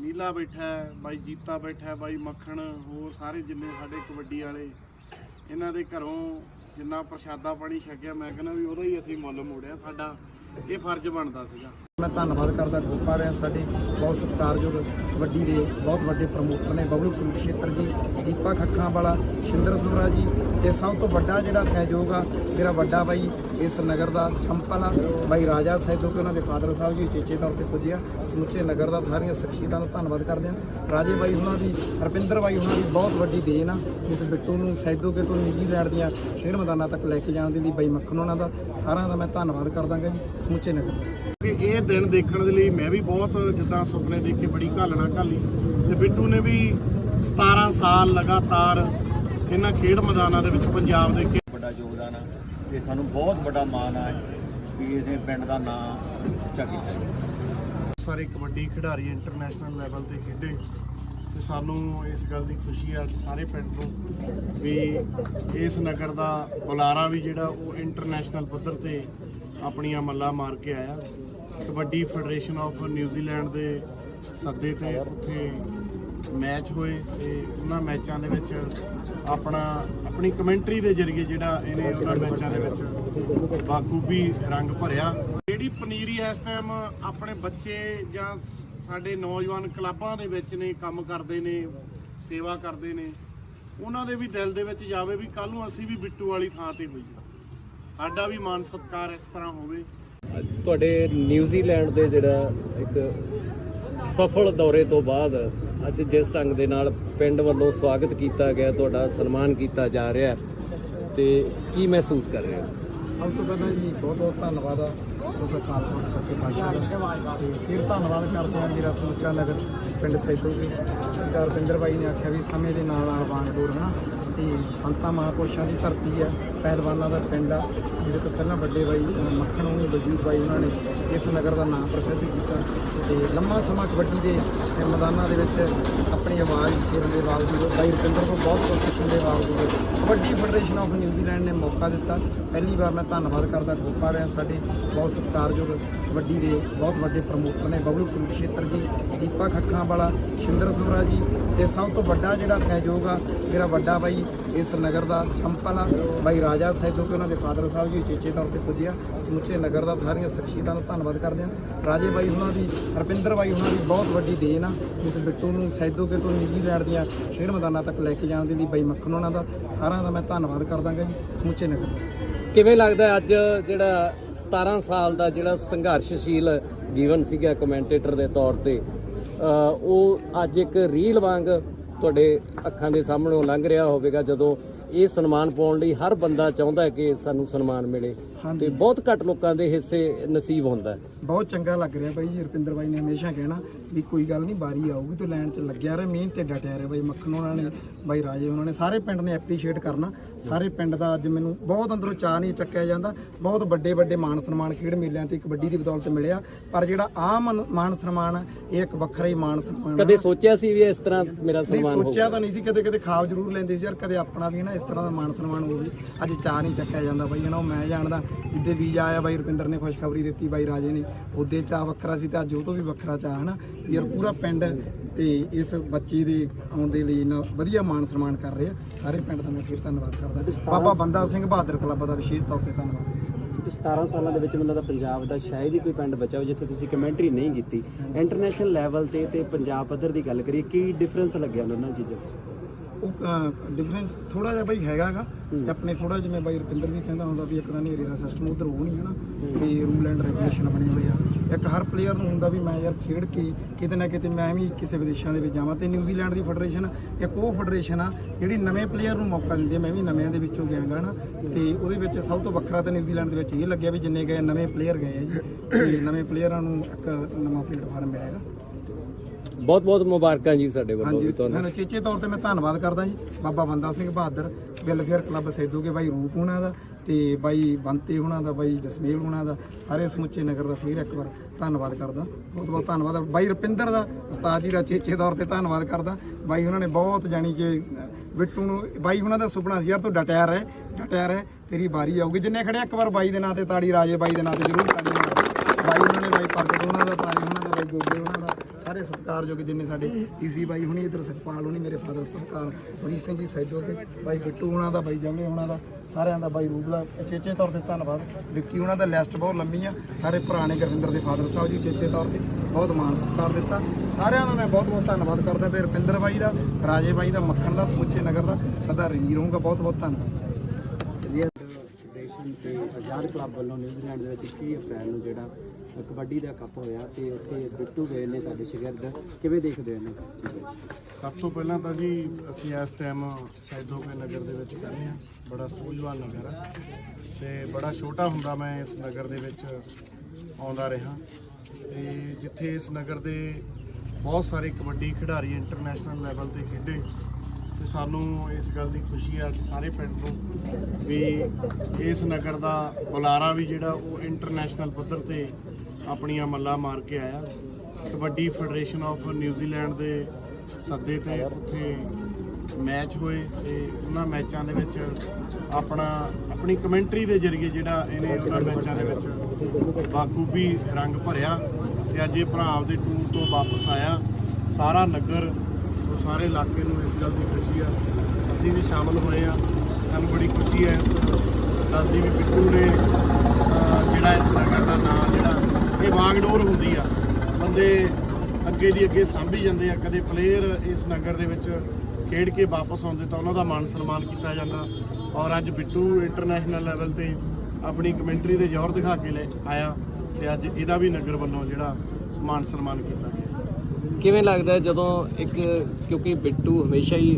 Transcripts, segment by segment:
ਨੀਲਾ ਬੈਠਾ ਬਾਈ ਜੀਤਾ ਬੈਠਾ ਬਾਈ ਮੱਖਣ, ਹੋਰ ਸਾਰੇ ਜਿੰਨੇ ਸਾਡੇ ਕਬੱਡੀ ਵਾਲੇ, ਇਹਨਾਂ ਦੇ ਘਰੋਂ ਜਿੰਨਾ ਪ੍ਰਸ਼ਾਦਾ ਪਾਣੀ ਛਕਿਆ, ਮੈਂ ਕਹਿੰਦਾ ਵੀ ਉਹਦਾ ਹੀ ਅਸੀਂ ਮੁੱਲ ਮੋੜਿਆ, ਸਾਡਾ ਇਹ ਫਰਜ਼ ਬਣਦਾ ਸੀਗਾ। ਮੈਂ ਧੰਨਵਾਦ ਕਰਦਾ ਗੋਪਾ ਰਿਆ ਸਾਡੀ ਬਹੁਤ ਸਤਿਕਾਰਯੋਗ ਕਬੱਡੀ ਦੇ ਬਹੁਤ ਵੱਡੇ ਪ੍ਰਮੋਟਰ ਨੇ ਬਬਲੂ ਕੁਰੂਕਸ਼ੇਤਰ ਜੀ, ਦੀਪਾ ਖੱਖਾਂ ਵਾਲਾ ਸ਼ਿੰਦਰ ਸਮਰਾ ਜੀ ਤੇ ਸਭ ਤੋਂ ਵੱਡਾ ਜਿਹੜਾ ਸਹਿਯੋਗ ਆ, ਮੇਰਾ ਵੱਡਾ ਬਾਈ ਇਸ ਨਗਰ ਦਾ ਸੰਪਲ ਆ। ਬਾਈ ਰਾਜਾ ਸਹਿਦੋ ਕਿ ਉਹਨਾਂ ਦੇ ਫਾਦਰ ਸਾਹਿਬ ਜੀ ਚੇਚੇ ਤੌਰ ਤੇ ਪੁੱਜਿਆ ਸਮੁੱਚੇ ਨਗਰ ਦਾ ਸਾਰੀਆਂ ਸ਼ਖਸੀਅਤਾਂ ਦਾ ਧੰਨਵਾਦ ਕਰਦੇ ਹਾਂ ਰਾਜੇ ਬਾਈ ਉਹਨਾਂ ਦੀ, ਹਰਪਿੰਦਰ ਬਾਈ ਉਹਨਾਂ ਦੀ ਬਹੁਤ ਵੱਡੀ ਦੇਣ ਆ, ਇਸ ਬਿੱਟੂ ਨੂੰ ਸੈਦੋ ਕੇ ਤੋਂ ਨਿਊਜ਼ੀਲੈਂਡ ਦੀਆਂ ਖੇਡ ਮੈਦਾਨਾਂ ਤੱਕ ਲੈ ਕੇ ਜਾਣ ਦੇ ਲਈ ਬਾਈ ਮੱਖਣ ਉਹਨਾਂ ਦਾ, ਸਾਰਿਆਂ ਦਾ ਮੈਂ ਧੰਨਵਾਦ ਕਰਦਾਂਗਾ ਜੀ, ਸਮੁੱਚੇ ਨਗਰ। ਇਹ ਦਿਨ ਦੇਖਣ ਦੇ ਲਈ ਮੈਂ ਵੀ ਬਹੁਤ ਜਿੱਦਾਂ ਸੁਪਨੇ ਦੇਖ ਕੇ ਬੜੀ ਘਾਲਣਾ ਘਾਲੀ ਤੇ ਬਿੱਟੂ ਨੇ ਵੀ 17 ਸਾਲ ਲਗਾਤਾਰ ਇਹਨਾਂ ਖੇਡ ਮੈਦਾਨਾਂ ਦੇ ਵਿੱਚ ਪੰਜਾਬ ਦੇ ਵੱਡਾ ਯੋਗਦਾਨ ਆ। ਤੇ ਸਾਨੂੰ ਬਹੁਤ ਵੱਡਾ ਮਾਣ ਆ ਕਿ ਇਹਨੇ ਪਿੰਡ ਦਾ ਨਾਂ ਉੱਚਾ ਕੀਤਾ ਸਾਰੇ ਕਬੱਡੀ ਖਿਡਾਰੀ ਇੰਟਰਨੈਸ਼ਨਲ ਲੈਵਲ ਤੇ ਖੇਡੇ। ਤੇ ਸਾਨੂੰ ਇਸ ਗੱਲ ਦੀ ਖੁਸ਼ੀ ਆ ਸਾਰੇ ਪਿੰਡ ਨੂੰ ਵੀ ਇਸ ਨਗਰ ਦਾ ਬੁਲਾਰਾ ਵੀ ਜਿਹੜਾ ਉਹ ਇੰਟਰਨੈਸ਼ਨਲ ਪੱਧਰ ਤੇ ਆਪਣੀਆਂ ਮੱਲਾ ਮਾਰ ਕੇ ਆਇਆ। ਕਬੱਡੀ ਫੈਡਰੇਸ਼ਨ ਆਫ ਨਿਊਜ਼ੀਲੈਂਡ ਦੇ ਸੱਦੇ ਤੇ ਉੱਥੇ ਮੈਚ ਹੋਏ ਤੇ ਉਹਨਾਂ ਮੈਚਾਂ ਦੇ ਵਿੱਚ ਆਪਣਾ, ਆਪਣੀ ਕਮੈਂਟਰੀ ਦੇ ਜ਼ਰੀਏ ਜਿਹੜਾ ਇਹਨੇ ਉਹਨਾਂ ਮੈਚਾਂ ਦੇ ਵਿੱਚ ਬਾਖੂਬੀ ਰੰਗ ਭਰਿਆ। ਜਿਹੜੀ ਪਨੀਰੀ ਇਸ ਟਾਈਮ ਆਪਣੇ ਬੱਚੇ ਜਾਂ ਸਾਡੇ ਨੌਜਵਾਨ ਕਲੱਬਾਂ ਦੇ ਵਿੱਚ ਨੇ, ਕੰਮ ਕਰਦੇ ਨੇ, ਸੇਵਾ ਕਰਦੇ ਨੇ, ਉਹਨਾਂ ਦੇ ਵੀ ਦਿਲ ਦੇ ਵਿੱਚ ਜਾਵੇ ਵੀ ਕੱਲ ਨੂੰ ਅਸੀਂ ਵੀ ਬਿੱਟੂ ਵਾਲੀ ਥਾਂ ਤੇ ਹੋਈਏ। ਸਾਡਾ ਵੀ ਮਾਨ ਸਤਿਕਾਰ ਇਸ ਤਰ੍ਹਾਂ ਹੋਵੇ। ਤੁਹਾਡੇ ਨਿਊਜ਼ੀਲੈਂਡ ਦੇ ਜਿਹੜਾ ਇੱਕ ਸਫਲ ਦੌਰੇ ਤੋਂ ਬਾਅਦ ਅੱਜ ਜਿਸ ਢੰਗ ਦੇ ਨਾਲ ਪਿੰਡ ਵੱਲੋਂ ਸਵਾਗਤ ਕੀਤਾ ਗਿਆ ਤੁਹਾਡਾ ਸਨਮਾਨ ਕੀਤਾ ਜਾ ਰਿਹਾ ਹੈ, ਤੇ ਕੀ ਮਹਿਸੂਸ ਕਰ ਰਹੇ ਹੋ? ਸਭ ਤੋਂ ਪਹਿਲਾਂ ਜੀ ਬਹੁਤ ਬਹੁਤ ਧੰਨਵਾਦ ਆ ਉਸ ਅਕਾਲ ਸੱਚੇ ਪਾਤਸ਼ਾਹ ਦਾ। ਤੇ ਫਿਰ ਧੰਨਵਾਦ ਕਰਦੇ ਹਾਂ ਮੇਰਾ ਸਮੁੱਚਾ ਨਗਰ ਪਿੰਡ ਸੈਦੋਗੇ ਜਿਹਦਾ ਰਵਿੰਦਰ ਬਾਈ ਨੇ ਆਖਿਆ ਵੀ ਸਮੇਂ ਦੇ ਨਾਲ ਨਾਲ ਵਾਂਗਡੋਰ ਹਨਾ? ਤੇ ਸੰਤਾਂ ਮਹਾਂਪੁਰਸ਼ਾਂ ਦੀ ਧਰਤੀ ਹੈ ਪਹਿਲਵਾਨਾਂ ਦਾ ਪਿੰਡ ਆ, ਜਿਹਦੇ ਤੋਂ ਪਹਿਲਾਂ ਵੱਡੇ ਬਾਈ ਮੱਖਣ ਹੋਣੀ, ਬਲਜੀਤ ਬਾਈ ਉਹਨਾਂ ਨੇ ਇਸ ਨਗਰ ਦਾ ਨਾਮ ਪ੍ਰਸਿੱਧ ਕੀਤਾ। ਤੇ ਲੰਮਾ ਸਮਾਂ ਕਬੱਡੀ ਦੇ ਮੈਦਾਨਾਂ ਦੇ ਵਿੱਚ ਆਪਣੀ ਆਵਾਜ਼ ਫੇਰਨ ਦੇ ਬਾਵਜੂਦ, ਬਾਈ ਰਵਿੰਦਰ ਤੋਂ ਬਹੁਤ ਕੁਝ ਸਿੱਖਣ ਦੇ ਬਾਵਜੂਦ ਕਬੱਡੀ ਫੈਡਰੇਸ਼ਨ ਆਫ ਨਿਊਜ਼ੀਲੈਂਡ ਨੇ ਮੌਕਾ ਦਿੱਤਾ। ਪਹਿਲੀ ਵਾਰ ਮੈਂ ਧੰਨਵਾਦ ਕਰਦਾ ਗੋਪਾ ਰਿਆ ਸਾਡੇ ਬਹੁਤ ਸਤਿਕਾਰਯੋਗ ਕਬੱਡੀ ਦੇ ਬਹੁਤ ਵੱਡੇ ਪ੍ਰਮੋਟਰ ਨੇ ਬਬਲੂ ਕੁਰੂਕਸ਼ੇਤਰ ਜੀ ਦੀਪਾ ਖੱਖਾਂ ਵਾਲਾ ਸ਼ਿੰਦਰ ਸਮਰਾ ਜੀ ਤੇ ਸਭ ਤੋਂ ਵੱਡਾ ਜਿਹੜਾ ਸਹਿਯੋਗ ਆ, ਮੇਰਾ ਵੱਡਾ ਬਾਈ ਇਸ ਨਗਰ ਦਾ ਸੰਪਲ ਆ। ਬਾਈ ਰਾਜਾ ਸਹਿਦੋ ਕਿ ਉਹਨਾਂ ਦੇ ਫਾਦਰ ਸਾਹਿਬ ਜੀ ਚੇਚੇ ਤੌਰ ਤੇ ਪੁੱਜਿਆ ਸਮੁੱਚੇ ਨਗਰ ਦਾ ਸਾਰੀਆਂ ਸ਼ਖਸੀਅਤਾਂ ਦਾ ਧੰਨਵਾਦ ਕਰਦੇ ਆ। ਰਾਜੇ ਬਾਈ ਉਹਨਾਂ ਦੀ, ਹਰਪਿੰਦਰ ਬਾਈ ਉਹਨਾਂ ਦੀ ਬਹੁਤ ਵੱਡੀ ਦੇਣ ਆ। ਇਸ ਬਿੱਟੂ ਨੂੰ ਸੈਦੋ ਕੇ ਤੋਂ ਨਿਊਜ਼ੀਲੈਂਡ ਦੀਆਂ ਖੇਡ ਮੈਦਾਨਾਂ ਤੱਕ ਲੈ ਕੇ ਜਾਣ ਦੇ ਲਈ ਬਾਈ ਮੱਖਣ ਉਹਨਾਂ ਦਾ, ਸਾਰਿਆਂ ਦਾ ਮੈਂ ਧੰਨਵਾਦ ਕਰਦਾਂਗਾ ਜੀ, ਸਮੁੱਚੇ ਨਗਰ ਦਾ। ਕਿਵੇਂ ਲੱਗਦਾ ਅੱਜ ਜਿਹੜਾ 17 ਸਾਲ ਦਾ ਜਿਹੜਾ ਸੰਘਰਸ਼ਸ਼ੀਲ ਜੀਵਨ ਸੀਗਾ ਕਮੈਂਟੇਟਰ ਦੇ ਤੌਰ ਤੇ ਉਹ ਅੱਜ ਇੱਕ ਰੀਲ ਵਾਂਗ ਤੁਹਾਡੇ ਅੱਖਾਂ ਦੇ ਸਾਹਮਣੋਂ ਲੰਘ ਰਿਹਾ ਹੋਵੇਗਾ ਜਦੋਂ ਇਹ ਸਨਮਾਨ ਪਾਉਣ ਲਈ ਹਰ ਬੰਦਾ ਚਾਹੁੰਦਾ ਹੈ ਕਿ ਸਾਨੂੰ ਸਨਮਾਨ ਮਿਲੇ। ਤੇ ਬਹੁਤ ਘੱਟ ਲੋਕਾਂ ਦੇ ਹਿੱਸੇ ਨਸੀਬ ਹੁੰਦਾ ਬਹੁਤ ਚੰਗਾ ਲੱਗ ਰਿਹਾ ਬਾਈ ਜੀ ਰੁਪਿੰਦਰ ਬਾਈ ਨੇ ਹਮੇਸ਼ਾ ਕਹਿਣਾ ਵੀ ਕੋਈ ਗੱਲ ਨਹੀਂ ਬਾਰੀ ਆਊਗੀ ਤੂੰ ਲਾਈਨ 'ਚ ਲੱਗਿਆ ਰਹੇ ਮਿਹਨਤ ਤੇ ਡਟਿਆ ਰਹੇ ਬਾਈ ਮੱਖਣ ਉਹਨਾਂ ਨੇ ਬਾਈ ਰਾਜੇ ਉਹਨਾਂ ਨੇ ਸਾਰੇ ਪਿੰਡ ਨੇ ਐਪਰੀਸ਼ੀਏਟ ਕਰਨਾ। ਸਾਰੇ ਪਿੰਡ ਦਾ ਅੱਜ ਮੈਨੂੰ ਬਹੁਤ ਅੰਦਰੋਂ ਚਾਹ ਨਹੀਂ ਚੱਕਿਆ ਜਾਂਦਾ। ਬਹੁਤ ਵੱਡੇ ਵੱਡੇ ਮਾਨ ਸਨਮਾਨ ਖੇਡ ਮੇਲਿਆਂ ਤੇ ਕਬੱਡੀ ਦੀ ਬਦੌਲਤ ਮਿਲਿਆ। ਪਰ ਜਿਹੜਾ ਆਮ ਮਾਨ ਸਨਮਾਨ ਇਹ ਇੱਕ ਵੱਖਰਾ ਹੀ ਮਾਨ ਸਨਮਾਨ। ਕਦੇ ਸੋਚਿਆ ਸੀ ਵੀ ਇਸ ਤਰ੍ਹਾਂ ਮੇਰਾ ਨਹੀਂ ਸਨਮਾਨ ਸੋਚਿਆ ਹੋਊਗਾ ਤਾਂ ਨਹੀਂ ਸੀ ਕਦੇ ਕਦੇ ਖਾਬ ਜ਼ਰੂਰ ਲੈਂਦੇ ਸੀ ਯਾਰ ਕਦੇ ਆਪਣਾ ਵੀ ਨਾ ਇਸ ਤਰ੍ਹਾਂ ਦਾ ਮਾਨ ਸਨਮਾਨ ਹੋਵੇ ਅੱਜ ਚਾਹ ਨਹੀਂ ਚੱਕਿਆ ਜਾਂਦਾ ਬਾਈ ਹਨਾ ਉਹ ਮੈਂ ਜਾਣਦਾ ਜਿੱਦੇ ਵੀਜ਼ਾ ਆਇਆ ਬਾਈ ਰੁਪਿੰਦਰ ਨੇ ਖੁਸ਼ਖਬਰੀ ਦਿੱਤੀ ਬਾਈ ਰਾਜੇ ਨੇ ਉਹਦੇ ਚਾਹ ਵੱਖਰਾ ਸੀ ਤੇ ਅੱਜ ਉਹ ਤੋਂ ਵੀ ਵੱਖਰਾ ਚਾਹ ਹਨਾ ਯਾਰ ਪੂਰਾ ਪਿੰਡ ਤੇ ਇਸ ਬੱਚੇ ਦੇ ਆਉਣ ਦੇ ਲਈ ਇੰਨਾ ਵਧੀਆ ਮਾਨ ਸਨਮਾਨ ਕਰ ਰਹੇ ਆ। ਸਾਰੇ ਪਿੰਡ ਦਾ ਮੈਂ ਫਿਰ ਧੰਨਵਾਦ ਕਰਦਾ। ਬਾਬਾ ਬੰਦਾ ਸਿੰਘ ਬਹਾਦਰ ਕਲੱਬ ਦਾ ਵਿਸ਼ੇਸ਼ ਤੌਰ ਤੇ ਧੰਨਵਾਦ। 17 ਸਾਲਾਂ ਦੇ ਵਿੱਚ ਮੈਨੂੰ ਲੱਗਦਾ ਪੰਜਾਬ ਦਾ ਸ਼ਾਇਦ ਹੀ ਕੋਈ ਪਿੰਡ ਬਚਿਆ ਹੋਵੇ ਜਿੱਥੇ ਤੁਸੀਂ ਕਮੈਂਟਰੀ ਨਹੀਂ ਕੀਤੀ। ਇੰਟਰਨੈਸ਼ਨਲ ਲੈਵਲ ਤੇ ਤੇ ਪੰਜਾਬ ਪੱਧਰ ਦੀ ਗੱਲ ਕਰੀਏ ਕੀ ਡਿਫਰੈਂਸ ਲੱਗਿਆ ਉਹਨਾਂ ਚੀਜ਼ਾਂ 'ਚ ਉਹ ਡਿਫਰੈਂਸ ਥੋੜਾ ਜਿਹਾ ਬਾਈ ਹੈਗਾਗਾ ਆਪਣੇ ਥੋੜਾ ਜਿਵੇਂ ਬਾਈ ਰੁਪਿੰਦਰ ਵੀ ਕਹਿੰਦਾ ਹੁੰਦਾ ਵੀ ਇੱਕ ਤਾਂ ਹਨੇਰੇ ਦਾ ਸਿਸਟਮ ਉਧਰ ਉਹ ਨਹੀਂ ਹੈ ਨਾ ਵੀ ਰੂਲ ਐਂਡ ਰੈਗੂਲੇਸ਼ਨ ਬਣੇ ਹੋਏ ਆ। ਇੱਕ ਹਰ ਪਲੇਅਰ ਨੂੰ ਹੁੰਦਾ ਵੀ ਮੈਂ ਯਾਰ ਖੇਡ ਕੇ ਕਿਤੇ ਨਾ ਕਿਤੇ ਮੈਂ ਵੀ ਕਿਸੇ ਵਿਦੇਸ਼ਾਂ ਦੇ ਵਿੱਚ ਜਾਵਾਂ ਤੇ ਨਿਊਜ਼ੀਲੈਂਡ ਦੀ ਫੈਡਰੇਸ਼ਨ ਇੱਕ ਉਹ ਫੈਡਰੇਸ਼ਨ ਆ ਜਿਹੜੀ ਨਵੇਂ ਪਲੇਅਰ ਨੂੰ ਮੌਕਾ ਦਿੰਦੀ ਹੈ ਮੈਂ ਵੀ ਨਵਿਆਂ ਦੇ ਵਿੱਚੋਂ ਗਿਆਗਾ ਨਾ ਤੇ ਉਹਦੇ ਵਿੱਚ ਸਭ ਤੋਂ ਵੱਖਰਾ ਤਾਂ ਨਿਊਜ਼ੀਲੈਂਡ ਦੇ ਵਿੱਚ ਇਹ ਲੱਗਿਆ ਵੀ ਜਿੰਨੇ ਗਏ ਨਵੇਂ ਪਲੇਅਰ ਗਏ ਆ ਜੀ। ਤੇ ਨਵੇਂ ਪਲੇਅਰਾਂ ਨੂੰ ਇੱਕ ਨਵਾਂ ਪਲੇਟਫਾਰਮ ਮਿਲੇਗਾ ਬਹੁਤ ਬਹੁਤ ਮੁਬਾਰਕਾਂ ਜੀ ਸਾਡੇ ਵੱਲੋਂ ਹਾਂਜੀ ਵੀ ਤੁਹਾਨੂੰ। ਮੈਂ ਚੇਚੇ ਤੌਰ ਤੇ ਮੈਂ ਧੰਨਵਾਦ ਕਰਦਾ ਜੀ। ਬਾਬਾ ਬੰਦਾ ਸਿੰਘ ਬਹਾਦਰ ਵੈਲਫੇਅਰ ਕਲੱਬ ਸੈਦੋਗੇ ਬਾਈ ਰੂਪ ਉਹਨਾਂ ਦਾ ਤੇ ਬਾਈ ਬੰਤੇ ਹੁਣਾਂ ਦਾ, ਬਾਈ ਜਸਮੇਲ ਉਹਨਾਂ ਦਾ, ਸਾਰੇ ਸਮੁੱਚੇ ਨਗਰ ਦਾ ਫਿਰ ਇੱਕ ਵਾਰ ਧੰਨਵਾਦ ਕਰਦਾ। ਬਹੁਤ ਬਹੁਤ ਧੰਨਵਾਦ। ਬਾਈ ਰੁਪਿੰਦਰ ਦਾ, ਉਸਤਾਦ ਜੀ ਦਾ ਚੇਚੇ ਤੌਰ ਤੇ ਧੰਨਵਾਦ ਕਰਦਾ। ਬਾਈ ਉਹਨਾਂ ਨੇ ਬਹੁਤ ਜਾਣੀ ਕਿ ਬਿੱਟੂ ਨੂੰ, ਬਾਈ ਉਹਨਾਂ ਦਾ ਸੁਪਨਾ ਸੀ ਯਾਰ ਤੂੰ ਡਟਿਆ ਰਹਿ ਡਟਿਆ ਰਹਿ, ਤੇਰੀ ਵਾਰੀ ਆਊਗੀ। ਜਿੰਨੇ ਖੜੇ ਇੱਕ ਵਾਰ ਬਾਈ ਦੇ ਨਾਂ ਤੇ ਤਾੜੀ ਰਾਜੇ ਬਾਈ ਦੇ ਨਾਂ ਤੇ ਜ਼ਰੂਰ ਤਾੜੀ ਬਾਈ ਉਹਨਾਂ ਨੇ ਬਾਈ ਪ੍ਰਗਟ ਉਹਨਾਂ ਦਾ, ਤਾੜੀ ਉਹਨਾਂ ਦਾ, ਬਾਈ ਗੋਗੇ ਉਹਨਾਂ ਦਾ, ਸਾਰੇ ਸਤਿਕਾਰਯੋਗ ਜਿੰਨੇ ਸਾਡੇ ਈਸੀ ਬਾਈ ਹੁਣੀ, ਇਧਰ ਸੁਖਪਾਲ ਹੁਣੀ, ਮੇਰੇ ਫਾਦਰ ਸਤਿਕਾਰ ਮਨੀਸ਼ ਸਿੰਘ ਜੀ ਸੈਦੋ ਬਾਈ ਬਿੱਟੂ ਹੁਣਾਂ ਦਾ, ਬਾਈ ਜਮੇ ਹੁਣਾਂ ਦਾ ਸਾਰਿਆਂ ਦਾ ਬਾਈ ਰੂਬਲਾ ਚੇਚੇ ਤੌਰ ਤੇ ਧੰਨਵਾਦ। ਵਿੱਕੀ ਉਹਨਾਂ ਦਾ ਲਿਸਟ ਬਹੁਤ ਲੰਮੀ ਆ। ਸਾਰੇ ਪੁਰਾਣੇ ਗੁਰਵਿੰਦਰ ਦੇ ਫਾਦਰ ਸਾਹਿਬ ਜੀ, ਚੇਚੇ ਤੌਰ ਤੇ ਬਹੁਤ ਮਾਣ ਸਤਿਕਾਰ ਦਿੱਤਾ। ਸਾਰਿਆਂ ਦਾ ਮੈਂ ਬਹੁਤ ਬਹੁਤ ਧੰਨਵਾਦ ਕਰਦਾ। ਤੇ ਰੁਪਿੰਦਰ ਬਾਈ ਦਾ, ਰਾਜੇ ਬਾਈ ਦਾ, ਮੱਖਣ ਦਾ, ਸਮੁੱਚੇ ਨਗਰ ਦਾ, ਸਦਾ ਰਿਣੀ ਰਹੂੰਗਾ। ਬਹੁਤ ਬਹੁਤ ਧੰਨਵਾਦ ਤੇ ਆਜ਼ਾਦ ਕਲੱਬ ਵੱਲੋਂ ਨਿਊਜ਼ੀਲੈਂਡ ਦੇ ਵਿੱਚ 30 ਅਪ੍ਰੈਲ ਨੂੰ ਜਿਹੜਾ ਕਬੱਡੀ ਦਾ ਕੱਪ ਹੋਇਆ ਤੇ ਉੱਥੇ ਬਿੱਟੂ ਗਏ ਨੇ ਤੁਹਾਡੇ ਸ਼ਾਗਿਰਦ। ਕਿਵੇਂ ਦੇਖਦੇ ਹੋ ਇਹਨੂੰ? ਸਭ ਤੋਂ ਪਹਿਲਾਂ ਤਾਂ ਜੀ ਅਸੀਂ ਇਸ ਟਾਈਮ ਸੈਦੋਕੇ ਨਗਰ ਦੇ ਵਿੱਚ ਖੜੇ ਹਾਂ। ਬੜਾ ਸੂਝਵਾਨ ਨਗਰ ਹੈ ਤੇ ਬੜਾ ਛੋਟਾ ਹੁੰਦਾ ਮੈਂ ਇਸ ਨਗਰ ਦੇ ਵਿੱਚ ਆਉਂਦਾ ਰਿਹਾ। ਤੇ ਜਿੱਥੇ ਇਸ ਨਗਰ ਦੇ ਬਹੁਤ ਸਾਰੇ ਕਬੱਡੀ ਖਿਡਾਰੀ ਇੰਟਰਨੈਸ਼ਨਲ ਲੈਵਲ ਤੇ ਖੇਡੇ। ਤੇ ਸਾਨੂੰ ਇਸ ਗੱਲ ਦੀ ਖੁਸ਼ੀ ਆ ਅੱਜ ਸਾਰੇ ਪਿੰਡ ਨੂੰ ਵੀ ਇਸ ਨਗਰ ਦਾ ਬੁਲਾਰਾ ਵੀ ਜਿਹੜਾ ਉਹ ਇੰਟਰਨੈਸ਼ਨਲ ਪੱਧਰ ਤੇ ਆਪਣੀਆਂ ਮੱਲਾਂ ਮਾਰ ਕੇ ਆਇਆ। ਕਬੱਡੀ ਫੈਡਰੇਸ਼ਨ ਆਫ ਨਿਊਜ਼ੀਲੈਂਡ ਦੇ ਸੱਦੇ ਤੇ ਉੱਥੇ ਮੈਚ ਹੋਏ ਤੇ ਉਹਨਾਂ ਮੈਚਾਂ ਦੇ ਵਿੱਚ ਆਪਣਾ, ਆਪਣੀ ਕਮੈਂਟਰੀ ਦੇ ਜ਼ਰੀਏ ਜਿਹੜਾ ਇਹਨੇ ਉਹਨਾਂ ਮੈਚਾਂ ਦੇ ਵਿੱਚ ਬਾਖੂਬੀ ਰੰਗ ਭਰਿਆ ਤੇ ਅੱਜ ਇਹ ਭਰਾ ਆਪਦੇ ਟੂਰ ਤੋਂ ਵਾਪਸ ਆਇਆ। ਸਾਰਾ ਨਗਰ ਸਾਰੇ ਇਲਾਕੇ ਨੂੰ ਇਸ ਗੱਲ ਦੀ ਖੁਸ਼ੀ ਆ। ਅਸੀਂ ਵੀ ਸ਼ਾਮਲ ਹੋਏ ਆ। ਸਾਨੂੰ ਬੜੀ ਖੁਸ਼ੀ ਹੈ ਇਸ ਗੱਲ ਵੀ ਬਿੱਟੂ ਨੇ ਜਿਹੜਾ ਇਸ ਨਗਰ ਦਾ ਨਾਮ ਜਿਹੜਾ ਇਹ ਵਾਗਡੋਰ ਹੁੰਦੀ ਆ। ਬੰਦੇ ਅੱਗੇ ਦੀ ਅੱਗੇ ਸਾਂਭੀ ਜਾਂਦੇ ਆ। ਕਦੇ ਪਲੇਅਰ ਇਸ ਨਗਰ ਦੇ ਵਿੱਚ ਖੇਡ ਕੇ ਵਾਪਸ ਆਉਂਦੇ ਤਾਂ ਉਹਨਾਂ ਦਾ ਮਾਨ ਸਨਮਾਨ ਕੀਤਾ ਜਾਂਦਾ। ਔਰ ਅੱਜ ਬਿੱਟੂ ਇੰਟਰਨੈਸ਼ਨਲ ਲੈਵਲ ਤੇ ਆਪਣੀ ਕਮੈਂਟਰੀ ਦੇ ਜ਼ੋਰ ਦਿਖਾ ਕੇ ਲੈ ਆਇਆ ਤੇ ਅੱਜ ਇਹਦਾ ਵੀ ਨਗਰ ਵੱਲੋਂ ਜਿਹੜਾ ਮਾਨ ਸਨਮਾਨ ਕੀਤਾ ਗਿਆ। ਕਿਵੇਂ ਲੱਗਦਾ ਜਦੋਂ ਇੱਕ ਕਿਉਂਕਿ ਬਿੱਟੂ ਹਮੇਸ਼ਾ ਹੀ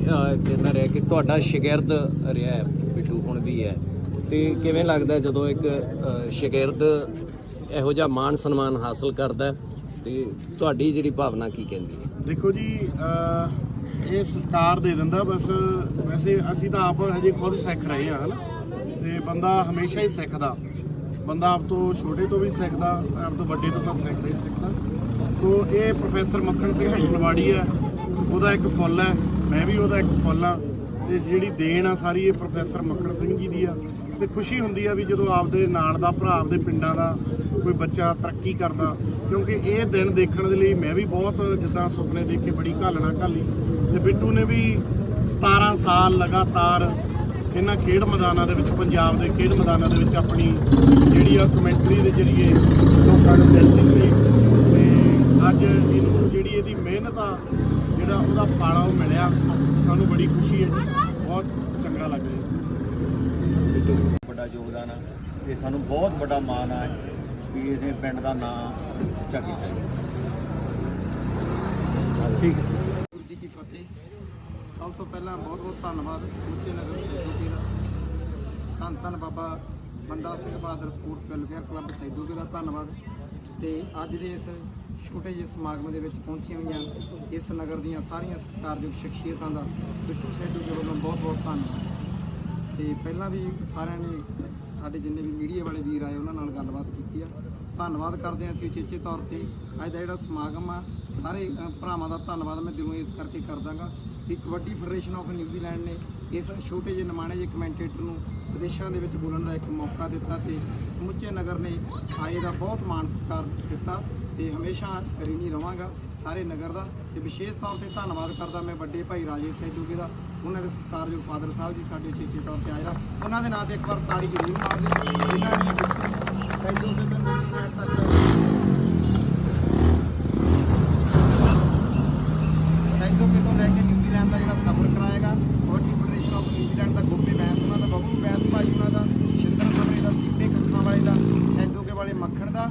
ਕਹਿੰਦਾ ਰਿਹਾ ਕਿ ਤੁਹਾਡਾ ਸ਼ਾਗਿਰਦ ਰਿਹਾ ਹੈ ਬਿੱਟੂ ਹੁਣ ਵੀ ਹੈ। ਤੇ ਕਿਵੇਂ ਲੱਗਦਾ ਜਦੋਂ ਇੱਕ ਅਹ, ਸ਼ਾਗਿਰਦ ਇਹੋ ਜਿਹਾ ਮਾਣ ਸਨਮਾਨ ਹਾਸਲ ਕਰਦਾ ਹੈ ਤੇ ਤੁਹਾਡੀ ਜਿਹੜੀ ਭਾਵਨਾ ਕੀ ਕਹਿੰਦੀ ਹੈ? ਦੇਖੋ ਜੀ ਇਹ ਸਤਿਕਾਰ ਦੇ ਦਿੰਦਾ, ਬਸ ਵੈਸੇ ਅਸੀਂ ਤਾਂ ਆਪ ਹਜੇ ਖੁਦ ਸਿੱਖ ਰਹੇ ਹਾਂ, ਹਨਾ? ਤੇ ਬੰਦਾ ਹਮੇਸ਼ਾ ਹੀ ਸਿੱਖਦਾ। ਬੰਦਾ ਆਪ ਤੋਂ ਛੋਟੇ ਤੋਂ ਵੀ ਸਿੱਖਦਾ, ਆਪ ਤੋਂ ਵੱਡੇ ਤੋਂ ਤਾਂ ਸਿੱਖਦਾ ਹੀ ਸਿੱਖਦਾ ਸੋ ਇਹ ਪ੍ਰੋਫੈਸਰ ਮੱਖਣ ਸਿੰਘ ਢਲਵਾੜੀ ਹੈ। ਉਹਦਾ ਇੱਕ ਫੁੱਲ ਹੈ, ਮੈਂ ਵੀ ਉਹਦਾ ਇੱਕ ਫੁੱਲ ਆ ਤੇ ਜਿਹੜੀ ਦੇਣ ਆ ਸਾਰੀ ਇਹ ਪ੍ਰੋਫੈਸਰ ਮੱਖਣ ਸਿੰਘ ਜੀ ਦੀ ਆ। ਤੇ ਖੁਸ਼ੀ ਹੁੰਦੀ ਆ ਵੀ ਜਦੋਂ ਆਪਦੇ ਨਾਲ ਦਾ, ਭਰਾ ਆਪਦੇ ਪਿੰਡਾਂ ਦਾ ਕੋਈ ਬੱਚਾ ਤਰੱਕੀ ਕਰਦਾ, ਕਿਉਂਕਿ ਇਹ ਦਿਨ ਦੇਖਣ ਦੇ ਲਈ ਮੈਂ ਵੀ ਬਹੁਤ ਜਿੱਦਾਂ ਸੁਪਨੇ ਦੇਖ ਕੇ ਬੜੀ ਘਾਲਣਾ ਘਾਲੀ। ਤੇ ਬਿੱਟੂ ਨੇ ਵੀ 17 ਸਾਲ ਲਗਾਤਾਰ ਇਹਨਾਂ ਖੇਡ ਮੈਦਾਨਾਂ ਦੇ ਵਿੱਚ, ਪੰਜਾਬ ਦੇ ਖੇਡ ਮੈਦਾਨਾਂ ਦੇ ਵਿੱਚ ਆਪਣੀ ਜਿਹੜੀ ਆ ਕਮੈਂਟਰੀ ਦੇ ਜ਼ਰੀਏ ਲੋਕਾਂ ਨੂੰ ਦਿਲ ਜਿੱਤੇ ਤੇ ਅੱਜ ਇਹਨੂੰ ਜਿਹੜੀ ਇਹਦੀ ਮਿਹਨਤ ਆ, ਜਿਹੜਾ ਉਹਦਾ ਫਲ ਉਹ ਮਿਲਿਆ, ਸਾਨੂੰ ਬੜੀ ਖੁਸ਼ੀ ਹੈ ਜੀ। ਬਹੁਤ ਚੰਗਾ ਲੱਗ ਰਿਹਾ। ਵੱਡਾ ਯੋਗਦਾਨ ਆ, ਇਹ ਸਾਨੂੰ ਬਹੁਤ ਵੱਡਾ ਮਾਣ ਆ ਕਿ ਇਹਦੇ ਪਿੰਡ ਦਾ ਨਾਮ ਉੱਚਾ ਕੀਤਾ ਜੀ ਠੀਕ ਹੈ। ਜੀ ਕੀ ਫਤਿਹ। ਸਭ ਤੋਂ ਪਹਿਲਾਂ ਬਹੁਤ ਬਹੁਤ ਧੰਨਵਾਦ ਸਮੁੱਚੇ ਨਗਰ ਸੈਦੋਕੇ ਦਾ। ਧੰਨ ਧੰਨ Baba Banda Singh Bahadur sports welfare club Saidoke ਦਾ ਧੰਨਵਾਦ। ਤੇ ਅੱਜ ਦੇ ਇਸ ਛੋਟੇ ਜਿਹੇ ਸਮਾਗਮ ਦੇ ਵਿੱਚ ਪਹੁੰਚੀਆਂ ਹੋਈਆਂ ਇਸ ਨਗਰ ਦੀਆਂ ਸਾਰੀਆਂ ਸਤਿਕਾਰਯੋਗ ਸ਼ਖਸੀਅਤਾਂ ਦਾ ਬਿੱਟੂ ਸੈਦੋਕੇ ਵੱਲੋਂ ਬਹੁਤ ਬਹੁਤ ਧੰਨਵਾਦ। ਤੇ ਪਹਿਲਾਂ ਵੀ ਸਾਰਿਆਂ ਨੇ, ਸਾਡੇ ਜਿੰਨੇ ਵੀ ਮੀਡੀਆ ਵਾਲੇ ਵੀਰ ਆਏ, ਉਹਨਾਂ ਨਾਲ ਗੱਲਬਾਤ ਕੀਤੀ ਆ। ਧੰਨਵਾਦ ਕਰਦੇ ਹਾਂ ਅਸੀਂ ਉਚੇਚੇ ਤੌਰ ਤੇ। ਅੱਜ ਦਾ ਜਿਹੜਾ ਸਮਾਗਮ ਆ, ਸਾਰੇ ਭਰਾਵਾਂ ਦਾ ਧੰਨਵਾਦ ਮੈਂ ਦਿਲੋਂ ਇਸ ਕਰਕੇ ਕਰਦਾਗਾ ਕਿ ਕਬੱਡੀ ਫੈਡਰੇਸ਼ਨ ਆਫ ਨਿਊਜ਼ੀਲੈਂਡ ਨੇ ਇਸ ਛੋਟੇ ਜਿਹੇ, ਨਿਮਾਣੇ ਜਿਹੇ ਕਮੈਂਟੇਟਰ ਨੂੰ ਵਿਦੇਸ਼ਾਂ ਦੇ ਵਿੱਚ ਬੋਲਣ ਦਾ ਇੱਕ ਮੌਕਾ ਦਿੱਤਾ ਤੇ ਸਮੁੱਚੇ ਨਗਰ ਨੇ ਆਏ ਦਾ ਬਹੁਤ ਮਾਣ ਸਤਿਕਾਰ ਦਿੱਤਾ ਤੇ ਹਮੇਸ਼ਾ ਰਿਣੀ ਰਵਾਂਗਾ ਸਾਰੇ ਨਗਰ ਦਾ। ਤੇ ਵਿਸ਼ੇਸ਼ ਤੌਰ ਤੇ ਧੰਨਵਾਦ ਕਰਦਾ ਮੈਂ ਵੱਡੇ ਭਾਈ ਰਾਜੇ ਸੈਦੂਗੇ ਦਾ ਉਹਨਾਂ ਦੇ ਸਤਿਕਾਰਯੋਗ ਫਾਦਰ ਸਾਹਿਬ ਜੀ ਸਾਡੇ ਚੇਚੇ ਤੌਰ ਤੇ ਆਏ ਰਾ ਉਹਨਾਂ ਦੇ ਨਾਂ ਤੇ ਇੱਕ ਵਾਰ ਤਾੜੀ ਜ਼ਰੂਰ ਮਾਰਦੇ ਜਿਨ੍ਹਾਂ ਨੇ ਸੈਦੂਗੇ ਤੋਂ ਤੱਕ ਸੈਦੂਗੇ ਤੋਂ ਲੈ ਕੇ ਨਿਊਜ਼ੀਲੈਂਡ ਦਾ ਜਿਹੜਾ ਸਫ਼ਰ ਕਰਾਏਗਾ kabaddi federation of New Zealand ਦਾ ਗੋਪੀ ਬੈਂਸ ਉਹਨਾਂ ਦਾ ਬੱਬੂ ਬੈਂਸ ਭਾਈ ਉਹਨਾਂ ਦਾ ਸ਼ਿੰਦਰ ਸਮਰੇ ਦਾ ਦੀਪੇ ਕੱਖਾਂ ਵਾਲੇ ਦਾ ਸੈਦੂਗੇ ਵਾਲੇ ਮੱਖਣ ਦਾ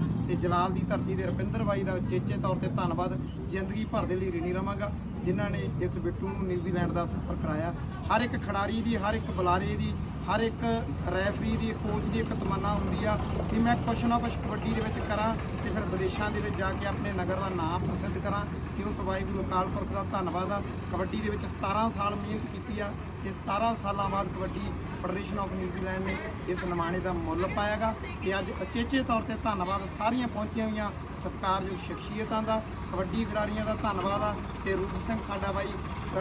ਤੇ ਦੀ ਧਰਤੀ ਦੇ ਰਵਿੰਦਰ ਬਾਈ ਦਾ ਚੇਚੇ ਤੌਰ ਤੇ ਧੰਨਵਾਦ। ਜ਼ਿੰਦਗੀ ਭਰ ਦੇ ਲਈ ਰਿਣੀ ਰਵਾਂਗਾ। ਜਿਨ੍ਹਾਂ ਨੇ ਇਸ ਬਿੱਟੂ ਨੂੰ ਨਿਊਜ਼ੀਲੈਂਡ ਦਾ ਸਫ਼ਰ ਕਰਾਇਆ। ਹਰ ਇੱਕ ਖਿਡਾਰੀ ਦੀ, ਹਰ ਇੱਕ ਬੁਲਾਰੇ ਦੀ ਹਰ ਇੱਕ ਰੈਫਰੀ ਦੀ ਕੋਚ ਦੀ ਇੱਕ ਤਮੰਨਾ ਹੁੰਦੀ ਆ ਕਿ ਮੈਂ ਕੁਛ ਨਾ ਕੁਛ ਕਬੱਡੀ ਦੇ ਵਿੱਚ ਕਰਾਂ ਤੇ ਫਿਰ ਵਿਦੇਸ਼ਾਂ ਦੇ ਵਿੱਚ ਜਾ ਕੇ ਆਪਣੇ ਨਗਰ ਦਾ ਨਾਮ ਪ੍ਰਸਿੱਧ ਕਰਾਂ ਤੇ ਉਸ ਵਾਹਿਗੁਰੂ ਅਕਾਲ ਪੁਰਖ ਦਾ ਧੰਨਵਾਦ ਆ। ਕਬੱਡੀ ਦੇ ਵਿੱਚ 17 ਸਾਲ ਮਿਹਨਤ ਕੀਤੀ ਆ ਤੇ 17 ਸਾਲਾਂ ਬਾਅਦ ਕਬੱਡੀ ਫੈਡਰੇਸ਼ਨ ਆਫ ਨਿਊਜ਼ੀਲੈਂਡ ਨੇ ਇਸ ਨਿਮਾਣੇ ਦਾ ਮੁੱਲ ਪਾਇਆਗਾ ਤੇ ਅੱਜ ਅਚੇਚੇ ਤੌਰ ਤੇ ਧੰਨਵਾਦ ਸਾਰੀਆਂ ਪਹੁੰਚੀਆਂ ਹੋਈਆਂ ਸਤਿਕਾਰਯੋਗ ਸ਼ਖਸੀਅਤਾਂ ਦਾ, ਕਬੱਡੀ ਖਿਡਾਰੀਆਂ ਦਾ ਧੰਨਵਾਦ ਆ ਤੇ ਰੂਪ ਸਿੰਘ ਸਾਡਾ ਬਾਈ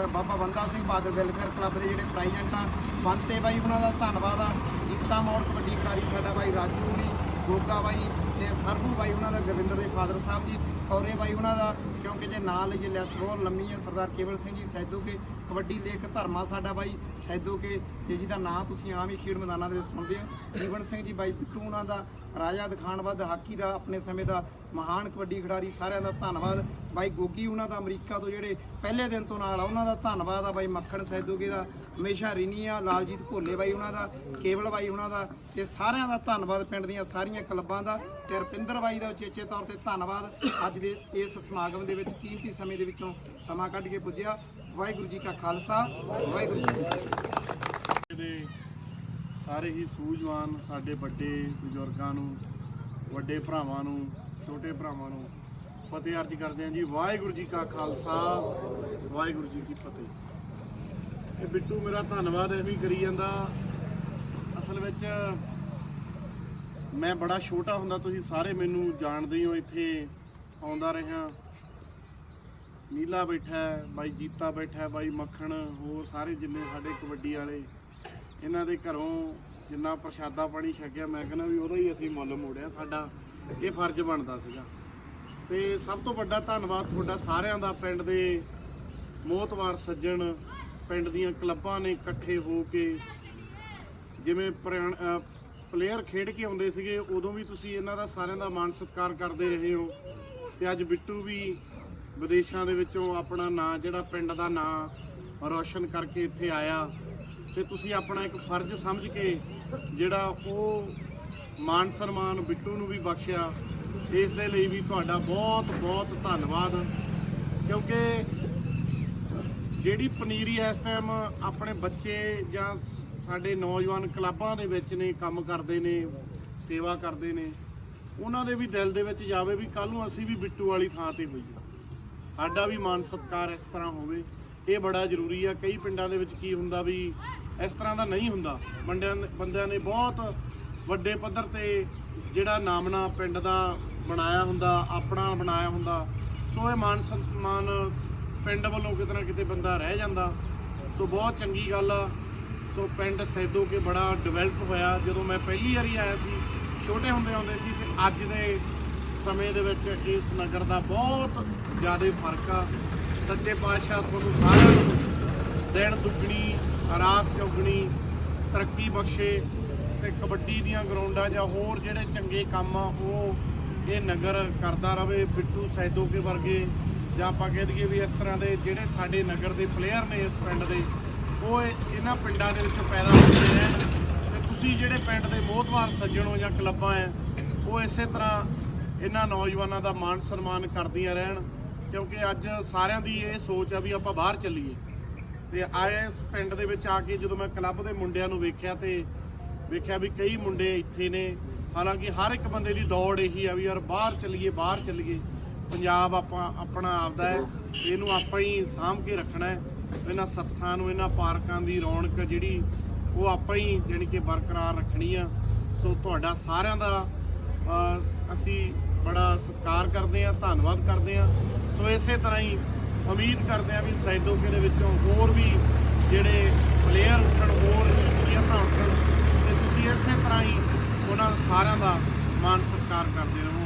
ਬਾਬਾ ਬੰਦਾ ਸਿੰਘ ਬਹਾਦਰ ਵੈਲਫੇਅਰ ਕਲੱਬ ਦੇ ਜਿਹੜੇ ਪ੍ਰੈਜ਼ੀਡੈਂਟ ਆ, ਬੰਤੇ ਬਾਈ ਉਹਨਾਂ ਦਾ ਧੰਨਵਾਦ ਆ। ਜੀਤਾ ਮੋੜ ਕਬੱਡੀ ਖਿਡਾਰੀ ਸਾਡਾ ਬਾਈ ਰਾਜੂ ਹੁਣੀ, ਗੋਗਾ ਬਾਈ ਤੇ ਸਰਬੂ ਬਾਈ ਉਹਨਾਂ ਦਾ, ਗੁਰਵਿੰਦਰ ਦੇ ਫਾਦਰ ਸਾਹਿਬ ਜੀ, ਕੌਰੇ ਬਾਈ ਉਹਨਾਂ ਦਾ, ਕਿਉਂਕਿ ਜੇ ਨਾਂ ਲਈਏ ਲਿਸਟ ਬਹੁਤ ਲੰਮੀ ਹੈ ਸਰਦਾਰ ਕੇਵਲ ਸਿੰਘ ਜੀ, ਸੈਦੂ ਕੇ, ਕਬੱਡੀ ਲੇਖ ਧਰਮਾ ਸਾਡਾ ਬਾਈ, ਸੈਦੂ ਕੇ, ਤੇ ਜਿਹਦਾ ਨਾਂ ਤੁਸੀਂ ਆਮ ਹੀ ਖੇਡ ਮੈਦਾਨਾਂ ਦੇ ਵਿੱਚ ਸੁਣਦੇ ਹੋ। ਜੀਵਨ ਸਿੰਘ ਜੀ ਬਾਈ ਪਿੱਟੂ ਉਹਨਾਂ ਦਾ, ਰਾਜਾ ਦਿਖਾਣਵੱਧ ਹਾਕੀ ਦਾ ਆਪਣੇ ਸਮੇਂ ਦਾ ਮਹਾਨ ਕਬੱਡੀ ਖਿਡਾਰੀ, ਸਾਰਿਆਂ ਦਾ ਧੰਨਵਾਦ। ਬਾਈ ਗੋਗੀ ਉਹਨਾਂ ਦਾ ਅਮਰੀਕਾ ਤੋਂ ਜਿਹੜੇ ਪਹਿਲੇ ਦਿਨ ਤੋਂ ਨਾਲ ਆ, ਉਹਨਾਂ ਦਾ ਧੰਨਵਾਦ ਆ ਬਾਈ ਮੱਖਣ ਸੈਦੂਗੇ ਦਾ। ਹਮੇਸ਼ਾ ਰਿਨੀ ਆ, ਲਾਲਜੀਤ ਭੋਲੇ ਬਾਈ ਉਹਨਾਂ ਦਾ, ਕੇਵਲ ਬਾਈ ਉਹਨਾਂ ਦਾ, ਤੇ ਸਾਰਿਆਂ ਦਾ ਧੰਨਵਾਦ ਪਿੰਡ ਦੀਆਂ ਸਾਰੀਆਂ ਕਲੱਬਾਂ ਦਾ, ਤੇ ਰਪਿੰਦਰ ਬਾਈ ਦਾ ਉਚੇਚੇ ਤੌਰ ਤੇ ਧੰਨਵਾਦ। ਅੱਜ ਦੇ ਇਸ ਸਮਾਗਮ ਦੇ ਵਿੱਚ ਕੀਮਤੀ ਸਮੇਂ ਦੇ ਵਿੱਚੋਂ ਸਮਾਂ ਕੱਢ ਕੇ ਪੁੱਜਿਆ। ਵਾਹਿਗੁਰੂ ਜੀ ਕਾ ਖਾਲਸਾ, ਵਾਹਿਗੁਰੂ ਜੀ ਦੇ ਸਾਰੇ ਹੀ ਸੂਝਵਾਨ ਸਾਡੇ ਵੱਡੇ ਬਜ਼ੁਰਗਾਂ ਨੂੰ, ਵੱਡੇ ਭਰਾਵਾਂ ਨੂੰ, ਛੋਟੇ ਭਰਾਵਾਂ ਨੂੰ ਫਤਿਹ ਅਰਜ ਕਰਦੇ ਹਾਂ ਜੀ। ਵਾਹਿਗੁਰੂ ਜੀ ਕਾ ਖਾਲਸਾ, ਵਾਹਿਗੁਰੂ ਜੀ ਕੀ ਫਤਿਹ। ਇਹ ਬਿੱਟੂ ਮੇਰਾ ਧੰਨਵਾਦ ਐਵੇਂ ਹੀ ਕਰੀ ਜਾਂਦਾ। ਅਸਲ ਵਿੱਚ ਮੈਂ ਬੜਾ ਛੋਟਾ ਹੁੰਦਾ, ਤੁਸੀਂ ਸਾਰੇ ਮੈਨੂੰ ਜਾਣਦੇ ਹੀ ਹੋ, ਇੱਥੇ ਆਉਂਦਾ ਰਿਹਾ। ਨੀਲਾ ਬੈਠਾ ਬਾਈ ਜੀਤਾ ਬੈਠਾ ਬਾਈ ਮੱਖਣ, ਹੋਰ ਸਾਰੇ ਜਿੰਨੇ ਸਾਡੇ ਕਬੱਡੀ ਵਾਲੇ, ਇਹਨਾਂ ਦੇ ਘਰੋਂ ਜਿੰਨਾ ਪ੍ਰਸ਼ਾਦਾ ਪਾਣੀ ਛਕਿਆ, ਮੈਂ ਕਹਿੰਦਾ ਵੀ ਉਹਦਾ ਹੀ ਅਸੀਂ ਮੁੱਲ ਮੋੜਿਆ ਸਾਡਾ, ਇਹ ਫਰਜ਼ ਬਣਦਾ ਸੀਗਾ। ਤੇ ਸਭ ਤੋਂ ਵੱਡਾ ਧੰਨਵਾਦ ਤੁਹਾਡਾ ਸਾਰਿਆਂ ਦਾ, ਪਿੰਡ ਦੇ ਮੋਹਤਵਾਰ ਸੱਜਣ ਪਿੰਡ ਦੀਆਂ ਕਲੱਬਾਂ ਨੇ ਇਕੱਠੇ ਹੋ ਕੇ ਜਿਵੇਂ ਪਲੇਅਰ ਖੇਡ ਕੇ ਆਉਂਦੇ ਸੀਗੇ, ਉਦੋਂ ਵੀ ਤੁਸੀਂ ਇਹਨਾਂ ਦਾ ਸਾਰਿਆਂ ਦਾ ਮਾਣ ਸਤਿਕਾਰ ਕਰਦੇ ਰਹੇ ਹੋ। ਤੇ ਅੱਜ ਬਿੱਟੂ ਵੀ ਵਿਦੇਸ਼ਾਂ ਦੇ ਵਿੱਚੋਂ ਆਪਣਾ ਨਾਂ, ਜਿਹੜਾ ਪਿੰਡ ਦਾ ਨਾਂ ਰੌਸ਼ਨ ਕਰਕੇ ਇੱਥੇ ਆਇਆ। ਤੇ ਤੁਸੀਂ ਆਪਣਾ ਇੱਕ ਫਰਜ਼ ਸਮਝ ਕੇ ਜਿਹੜਾ ਉਹ ਮਾਨ ਸਨਮਾਨ ਬਿੱਟੂ ਨੂੰ ਵੀ ਬਖਸ਼ਿਆ। ਇਸ ਦੇ ਲਈ ਵੀ ਤੁਹਾਡਾ ਬਹੁਤ ਬਹੁਤ ਧੰਨਵਾਦ। ਕਿਉਂਕਿ ਜਿਹੜੀ ਪਨੀਰੀ ਇਸ ਟਾਈਮ ਆਪਣੇ ਬੱਚੇ ਜਾਂ ਸਾਡੇ ਨੌਜਵਾਨ ਕਲੱਬਾਂ ਦੇ ਵਿੱਚ ਨੇ, ਕੰਮ ਕਰਦੇ ਨੇ, ਸੇਵਾ ਕਰਦੇ ਨੇ, ਉਹਨਾਂ ਦੇ ਵੀ ਦਿਲ ਦੇ ਵਿੱਚ ਜਾਵੇ ਵੀ ਕੱਲ ਨੂੰ ਅਸੀਂ ਵੀ ਬਿੱਟੂ ਵਾਲੀ ਥਾਂ ਤੇ ਹੋਈਏ। ਸਾਡਾ ਵੀ ਮਾਨ ਸਤਿਕਾਰ ਇਸ ਤਰ੍ਹਾਂ ਹੋਵੇ। ਇਹ ਬੜਾ ਜ਼ਰੂਰੀ ਆ। ਕਈ ਪਿੰਡਾਂ ਦੇ ਵਿੱਚ ਕੀ ਹੁੰਦਾ ਵੀ ਇਸ ਤਰ੍ਹਾਂ ਦਾ ਨਹੀਂ ਹੁੰਦਾ। ਬੰਦਿਆਂ ਬੰਦਿਆਂ ਨੇ ਬਹੁਤ ਵੱਡੇ ਪੱਧਰ ਤੇ ਜਿਹੜਾ ਨਾਮਨਾ ਪਿੰਡ ਦਾ ਬਣਾਇਆ ਹੁੰਦਾ, ਆਪਣਾ ਬਣਾਇਆ ਹੁੰਦਾ। ਸੋ ਇਹ ਮਾਨ ਸਨਮਾਨ ਪਿੰਡ ਵੱਲੋਂ ਕਿਤੇ ਨਾ ਕਿਤੇ ਬੰਦਾ ਰਹਿ ਜਾਂਦਾ। ਸੋ ਬਹੁਤ ਚੰਗੀ ਗੱਲ ਆ। ਸੋ ਪਿੰਡ ਸੈਦੋ ਕੇ ਬੜਾ ਡਿਵੈਲਪ ਹੋਇਆ। ਜਦੋਂ ਮੈਂ ਪਹਿਲੀ ਵਾਰੀ ਆਇਆ ਸੀ, ਛੋਟੇ ਹੁੰਦੇ ਆਉਂਦੇ ਸੀ ਤੇ ਅੱਜ ਦੇ ਸਮੇਂ ਦੇ ਵਿੱਚ ਇਸ ਨਗਰ ਦਾ ਬਹੁਤ ਜ਼ਿਆਦਾ ਫ਼ਰਕ ਆ। ਸੱਚੇ ਪਾਤਸ਼ਾਹ ਤੁਹਾਨੂੰ ਸਾਰਿਆਂ ਨੂੰ ਦਿਨ ਦੁੱਗਣੀ, ਰਾਤ ਚੌਗਣੀ, ਤਰੱਕੀ ਬਖਸ਼ੇ ਤੇ ਕਬੱਡੀ ਦੀਆਂ ਗਰਾਊਂਡਾਂ ਜਾਂ ਹੋਰ ਜਿਹੜੇ ਚੰਗੇ ਕੰਮ ਆ, ਉਹ ਇਹ ਨਗਰ ਕਰਦਾ ਰਵੇ ਬਿੱਟੂ ਸੈਦੋਕੇ ਵਰਗੇ। ਜਾਂ ਆਪਾਂ ਕਹਿ ਦਈਏ ਵੀ ਇਸ ਤਰ੍ਹਾਂ ਦੇ ਜਿਹੜੇ ਸਾਡੇ ਨਗਰ ਦੇ ਪਲੇਅਰ ਨੇ ਇਸ ਪਿੰਡ ਦੇ, ਉਹ ਇਹ- ਇਹਨਾਂ ਪਿੰਡਾਂ ਦੇ ਵਿੱਚੋਂ ਪੈਦਾ ਹੁੰਦੇ ਰਹਿਣ ਤੇ ਤੁਸੀਂ ਜਿਹੜੇ ਪਿੰਡ ਦੇ ਮੋਹਤਵਾਰ ਸੱਜਣ ਹੋ ਜਾਂ ਕਲੱਬਾਂ ਆ ਉਹ ਇਸੇ ਤਰ੍ਹਾਂ ਇਹਨਾਂ ਨੌਜਵਾਨਾਂ ਦਾ ਮਾਣ ਸਨਮਾਨ ਕਰਦੀਆਂ ਰਹਿਣ, ਕਿਉਂਕਿ ਅੱਜ ਸਾਰਿਆਂ ਦੀ ਇਹ ਸੋਚ ਆ ਵੀ ਆਪਾਂ ਬਾਹਰ ਚੱਲੀਏ। ਤੇ ਆਏ ਇਸ ਪਿੰਡ ਦੇ ਵਿੱਚ ਆ ਕੇ ਜਦੋਂ ਮੈਂ ਕਲੱਬ ਦੇ ਮੁੰਡਿਆਂ ਨੂੰ ਵੇਖਿਆ ਤੇ ਵੇਖਿਆ ਵੀ ਕਈ ਮੁੰਡੇ ਇੱਥੇ ਨੇ, ਹਾਲਾਂਕਿ ਹਰ ਇੱਕ ਬੰਦੇ ਦੀ ਦੌੜ ਇਹੀ ਆ ਵੀ ਯਾਰ ਬਾਹਰ ਚੱਲੀਏ ਬਾਹਰ ਚੱਲੀਏ। ਪੰਜਾਬ ਆਪਾਂ, ਆਪਣਾ ਆਪਦਾ ਹੈ। ਇਹਨੂੰ ਆਪਾਂ ਹੀ ਸਾਂਭ ਕੇ ਰੱਖਣਾ ਹੈ। ਇਹਨਾਂ ਸੱਥਾਂ ਨੂੰ, ਇਹਨਾਂ ਪਾਰਕਾਂ ਦੀ ਰੌਣਕ ਜਿਹੜੀ, ਉਹ ਆਪਾਂ ਹੀ ਜਾਣੀ ਕਿ ਬਰਕਰਾਰ ਰੱਖਣੀ ਆ। ਸੋ ਤੁਹਾਡਾ ਸਾਰਿਆਂ ਦਾ ਅਸੀਂ ਬੜਾ ਸਤਿਕਾਰ ਕਰਦੇ ਆ ਧੰਨਵਾਦ ਕਰਦੇ ਆ ਸੋ ਇਸੇ ਤਰ੍ਹਾਂ ਹੀ ਉਮੀਦ ਕਰਦੇ ਆ ਵੀ ਸੈਦੋਕੇ ਦੇ ਵਿੱਚੋਂ ਹੋਰ ਵੀ ਜਿਹੜੇ ਪਲੇਅਰ ਉੱਠਣ, ਹੋਰ ਕੁੜੀਆਂ ਉੱਠਣ, ਤੇ ਤੁਸੀਂ ਇਸੇ ਤਰ੍ਹਾਂ ਹੀ ਉਹਨਾਂ ਸਾਰਿਆਂ ਦਾ ਮਾਣ ਸਤਿਕਾਰ ਕਰਦੇ ਰਹੋ।